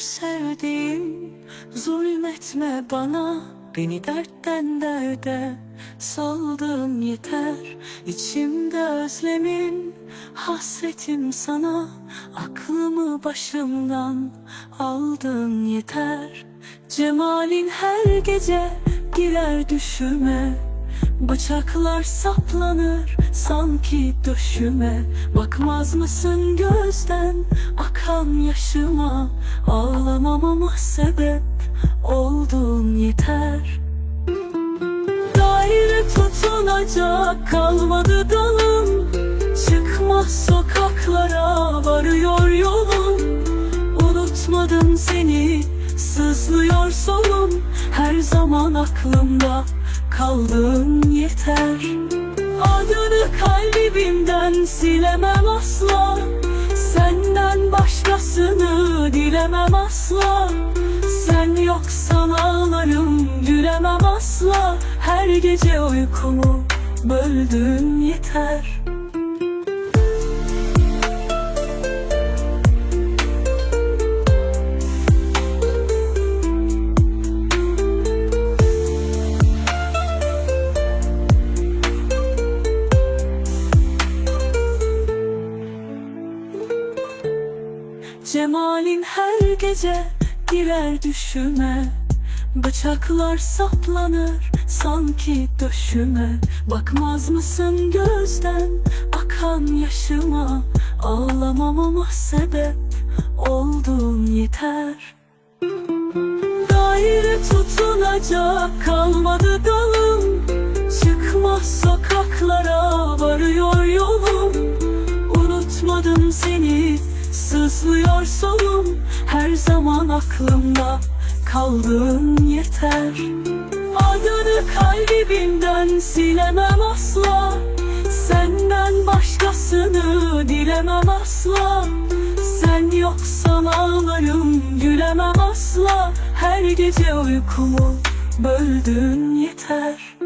sevdiğim Zulmetme bana Beni dertten derde Saldın yeter. İçimde özlemin Hasretim sana Aklımı başımdan Aldın yeter. Cemalin her gece Girer düşüme Bıçaklar saplanır sanki döşüme. Bakmaz mısın gözden akan yaşıma? Ağlamamama sebep oldun yeter. Daire tutunacak kalmadı dalım. Çıkmaz sokaklara varıyor yolum. Unutmadım seni sızlıyor solum. Her zaman aklımda kaldın yeter. Adını kalbimden silemem asla. Senden başkasını dilemem asla. Sen yoksan ağlarım gülemem asla. Her gece uykumu böldün yeter Cemalin her gece girer düşüme. Bıçaklar saplanır sanki döşüme. Bakmaz mısın gözden akan yaşıma? Ağlamamama sebep oldun yeter. Daire tutunacak kalmadı dalım. Çıkmaz sokaklara sızlıyor solum Her zaman aklımda kaldın yeter. Adını kalbimden silemem asla Senden başkasını dilemem asla. Sen yoksan ağlarım gülemem asla. Her gece uykumu böldün yeter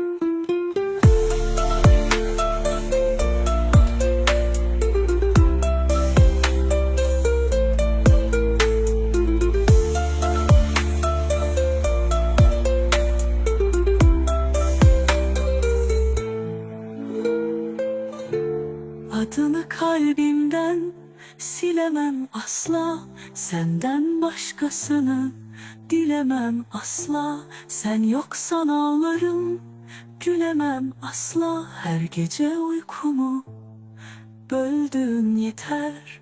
Adını kalbimden silemem asla. Senden başkasını dilemem asla. Sen yoksan ağlarım gülemem asla. Her gece uykumu böldün yeter